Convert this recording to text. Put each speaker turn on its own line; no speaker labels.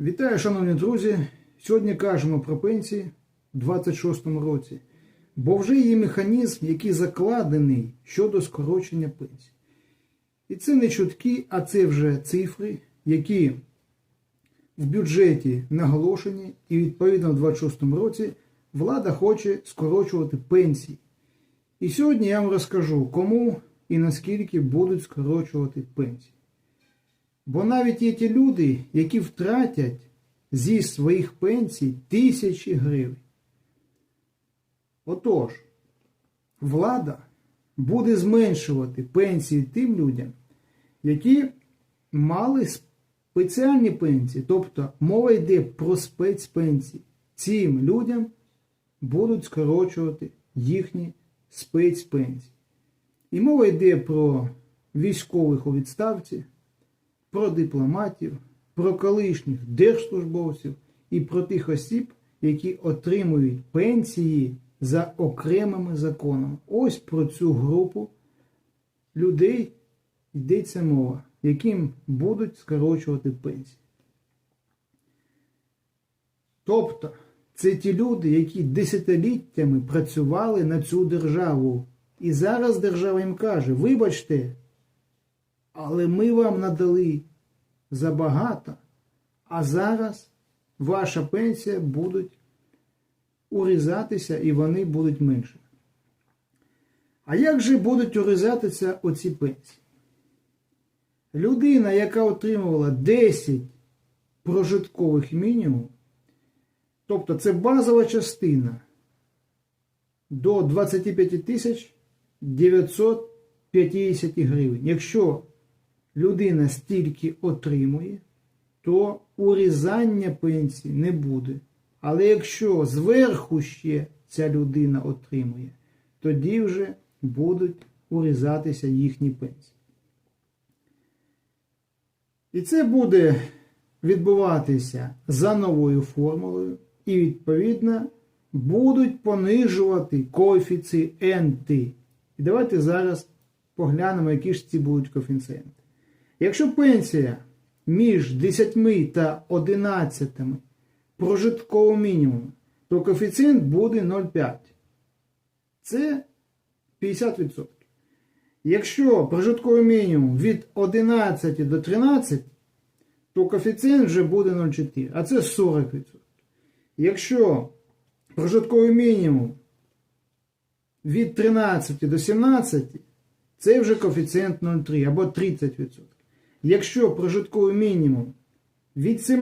Вітаю, шановні друзі! Сьогодні кажемо про пенсії у 26-му році, бо вже є механізм, який закладений щодо скорочення пенсій. І це не чутки, а це вже цифри, які в бюджеті наголошені, і відповідно в 26-му році влада хоче скорочувати пенсії. І сьогодні я вам розкажу, кому і наскільки будуть скорочувати пенсії. Бо навіть є ті люди, які втратять зі своїх пенсій тисячі гривень. Отож, влада буде зменшувати пенсії тим людям, які мали спеціальні пенсії, тобто мова йде про спецпенсії. Цим людям будуть скорочувати їхні спецпенсії. І мова йде про військових у відставці, про дипломатів, про колишніх держслужбовців і про тих осіб, які отримують пенсії за окремими законами. Ось про цю групу людей йдеться мова, яким будуть скорочувати пенсії. Тобто, це ті люди, які десятиліттями працювали на цю державу. І зараз держава їм каже: вибачте, але ми вам надали забагато, а зараз ваша пенсія будуть урізатися і вони будуть менше. А як же будуть урізатися оці пенсії? Людина, яка отримувала 10 прожиткових мінімум, тобто це базова частина до 25 тисяч 950 гривень. Якщо людина стільки отримує, то урізання пенсії не буде. Але якщо зверху ще ця людина отримує, тоді вже будуть урізатися їхні пенсії. І це буде відбуватися за новою формулою, і, відповідно, будуть понижувати коефіцієнти. І давайте зараз поглянемо, які ж ці будуть коефіцієнти. Якщо пенсія між 10 та 11 прожиткового мінімуму, то коефіцієнт буде 0,5. Це 50%. Якщо прожитковий мінімум від 11 до 13, то коефіцієнт вже буде 0,4, а це 40%. Якщо прожитковий мінімум від 13 до 17, це вже коефіцієнт 0,3 або 30%. Якщо прожитковий мінімум від 7